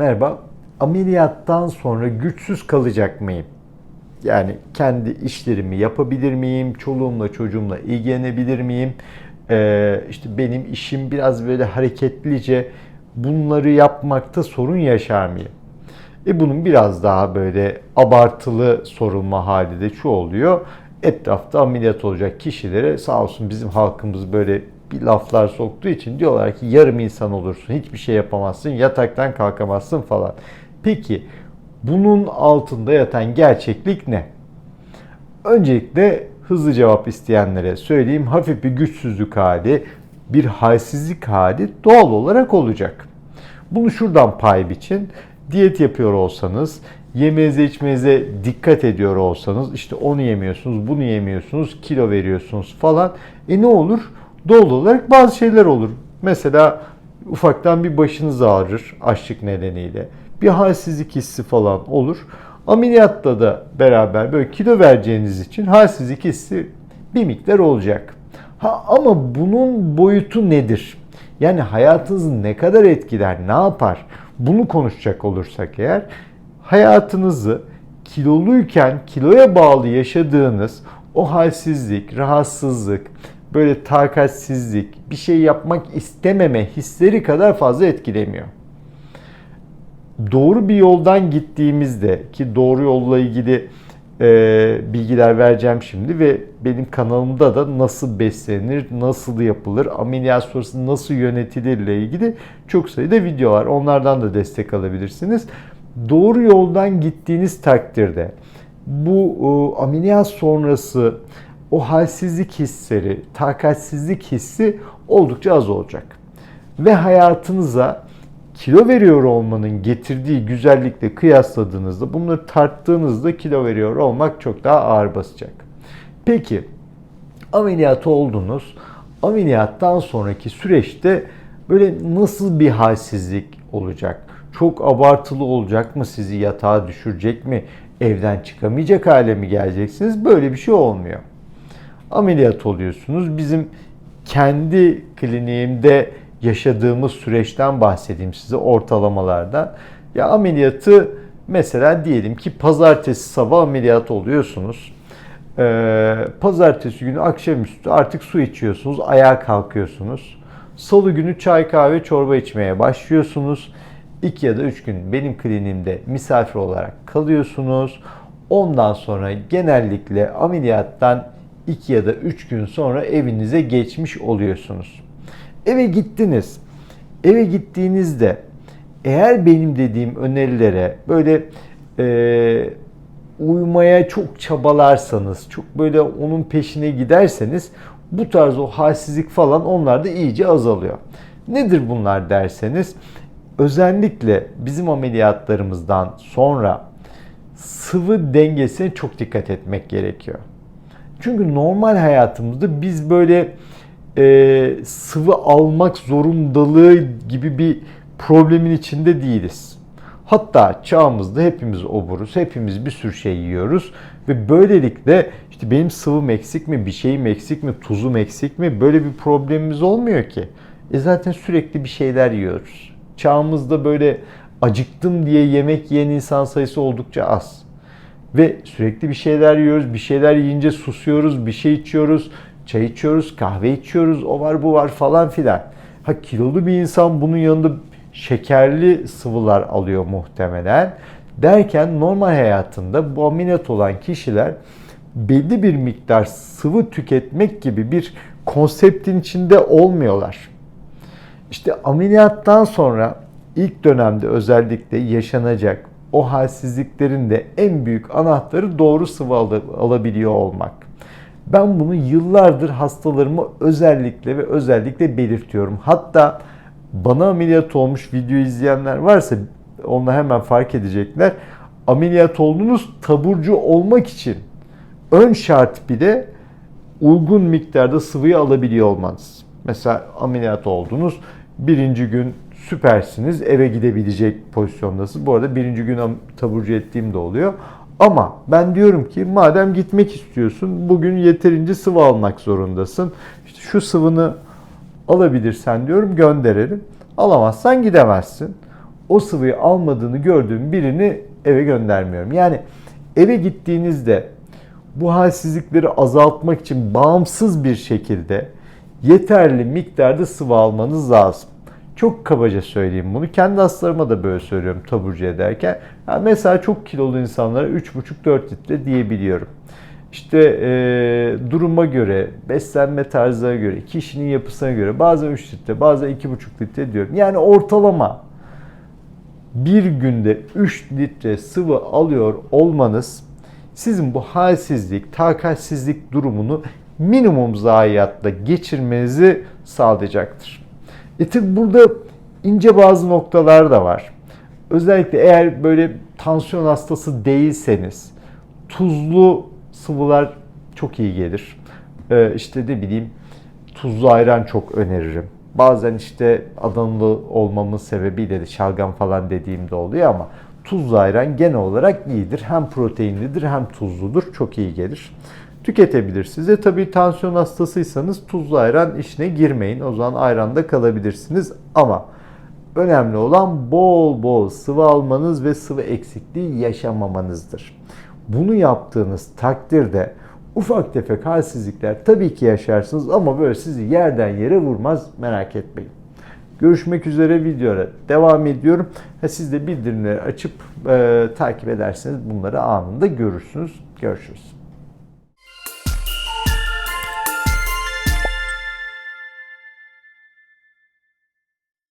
Merhaba. Ameliyattan sonra güçsüz kalacak mıyım? Yani kendi işlerimi yapabilir miyim? Çoluğumla çocuğumla ilgilenebilir miyim? Ee, işte benim işim biraz böyle hareketlice bunları yapmakta sorun yaşar mıyım? E bunun biraz daha böyle abartılı sorulma hali de şu oluyor. Etrafta ameliyat olacak kişilere sağ olsun bizim halkımız böyle bir laflar soktuğu için diyorlar ki yarım insan olursun, hiçbir şey yapamazsın, yataktan kalkamazsın falan. Peki bunun altında yatan gerçeklik ne? Öncelikle hızlı cevap isteyenlere söyleyeyim. Hafif bir güçsüzlük hali, bir halsizlik hali doğal olarak olacak. Bunu şuradan pay biçin. Diyet yapıyor olsanız, yemenize içmenize dikkat ediyor olsanız, işte onu yemiyorsunuz, bunu yemiyorsunuz, kilo veriyorsunuz falan. E ne olur? Doğal olarak bazı şeyler olur. Mesela ufaktan bir başınız ağrır açlık nedeniyle. Bir halsizlik hissi falan olur. Ameliyatta da beraber böyle kilo vereceğiniz için halsizlik hissi bir miktar olacak. Ha ama bunun boyutu nedir? Yani hayatınızı ne kadar etkiler, ne yapar? Bunu konuşacak olursak eğer hayatınızı kiloluyken kiloya bağlı yaşadığınız o halsizlik, rahatsızlık, böyle takatsizlik, bir şey yapmak istememe hisleri kadar fazla etkilemiyor. Doğru bir yoldan gittiğimizde ki doğru yolla ilgili e, bilgiler vereceğim şimdi ve benim kanalımda da nasıl beslenir, nasıl yapılır, ameliyat sonrası nasıl yönetilir ile ilgili çok sayıda video var. Onlardan da destek alabilirsiniz. Doğru yoldan gittiğiniz takdirde bu e, ameliyat sonrası o halsizlik hisleri, takatsizlik hissi oldukça az olacak. Ve hayatınıza kilo veriyor olmanın getirdiği güzellikle kıyasladığınızda, bunları tarttığınızda kilo veriyor olmak çok daha ağır basacak. Peki, ameliyat oldunuz. Ameliyattan sonraki süreçte böyle nasıl bir halsizlik olacak? Çok abartılı olacak mı? Sizi yatağa düşürecek mi? Evden çıkamayacak hale mi geleceksiniz? Böyle bir şey olmuyor ameliyat oluyorsunuz. Bizim kendi kliniğimde yaşadığımız süreçten bahsedeyim size ortalamalardan. Ya ameliyatı mesela diyelim ki pazartesi sabah ameliyat oluyorsunuz. Ee, pazartesi günü akşamüstü artık su içiyorsunuz, ayağa kalkıyorsunuz. Salı günü çay kahve çorba içmeye başlıyorsunuz. 2 ya da 3 gün benim kliniğimde misafir olarak kalıyorsunuz. Ondan sonra genellikle ameliyattan 2 ya da 3 gün sonra evinize geçmiş oluyorsunuz. Eve gittiniz. Eve gittiğinizde eğer benim dediğim önerilere böyle e, uymaya çok çabalarsanız, çok böyle onun peşine giderseniz bu tarz o halsizlik falan onlarda iyice azalıyor. Nedir bunlar derseniz özellikle bizim ameliyatlarımızdan sonra sıvı dengesine çok dikkat etmek gerekiyor. Çünkü normal hayatımızda biz böyle e, sıvı almak zorundalığı gibi bir problemin içinde değiliz. Hatta çağımızda hepimiz oburuz, hepimiz bir sürü şey yiyoruz ve böylelikle işte benim sıvım eksik mi, bir şeyim eksik mi, tuzum eksik mi böyle bir problemimiz olmuyor ki. E zaten sürekli bir şeyler yiyoruz. Çağımızda böyle acıktım diye yemek yiyen insan sayısı oldukça az. Ve sürekli bir şeyler yiyoruz. Bir şeyler yiyince susuyoruz, bir şey içiyoruz, çay içiyoruz, kahve içiyoruz, o var bu var falan filan. Ha kilolu bir insan bunun yanında şekerli sıvılar alıyor muhtemelen. Derken normal hayatında bu ameliyat olan kişiler belli bir miktar sıvı tüketmek gibi bir konseptin içinde olmuyorlar. İşte ameliyattan sonra ilk dönemde özellikle yaşanacak o halsizliklerin de en büyük anahtarı doğru sıvı al- alabiliyor olmak. Ben bunu yıllardır hastalarıma özellikle ve özellikle belirtiyorum. Hatta bana ameliyat olmuş video izleyenler varsa onlar hemen fark edecekler. Ameliyat oldunuz taburcu olmak için ön şart bile uygun miktarda sıvıyı alabiliyor olmanız. Mesela ameliyat oldunuz. Birinci gün süpersiniz. Eve gidebilecek pozisyondasınız. Bu arada birinci gün taburcu ettiğim de oluyor. Ama ben diyorum ki madem gitmek istiyorsun bugün yeterince sıvı almak zorundasın. İşte şu sıvını alabilirsen diyorum gönderelim. Alamazsan gidemezsin. o sıvıyı almadığını gördüğüm birini eve göndermiyorum. Yani eve gittiğinizde bu halsizlikleri azaltmak için bağımsız bir şekilde yeterli miktarda sıvı almanız lazım. Çok kabaca söyleyeyim bunu. Kendi hastalarıma da böyle söylüyorum taburcu ederken. Yani mesela çok kilolu insanlara 3,5-4 litre diyebiliyorum. İşte e, duruma göre, beslenme tarzına göre, kişinin yapısına göre bazen 3 litre, bazen 2,5 litre diyorum. Yani ortalama bir günde 3 litre sıvı alıyor olmanız sizin bu halsizlik, takatsizlik durumunu minimum zayiatla geçirmenizi sağlayacaktır. E tabi burada ince bazı noktalar da var. Özellikle eğer böyle tansiyon hastası değilseniz tuzlu sıvılar çok iyi gelir. Ee, işte ne bileyim tuzlu ayran çok öneririm. Bazen işte Adanalı olmamın sebebiyle de şalgam falan dediğimde oluyor ama tuzlu ayran genel olarak iyidir. Hem proteinlidir hem tuzludur. Çok iyi gelir. Tüketebilirsiniz. E tabii tansiyon hastasıysanız tuzlu ayran işine girmeyin. O zaman ayranda kalabilirsiniz. Ama önemli olan bol bol sıvı almanız ve sıvı eksikliği yaşamamanızdır. Bunu yaptığınız takdirde ufak tefek halsizlikler tabii ki yaşarsınız ama böyle sizi yerden yere vurmaz merak etmeyin. Görüşmek üzere videoya devam ediyorum. Ha, siz de bildirimleri açıp e, takip ederseniz bunları anında görürsünüz. Görüşürüz.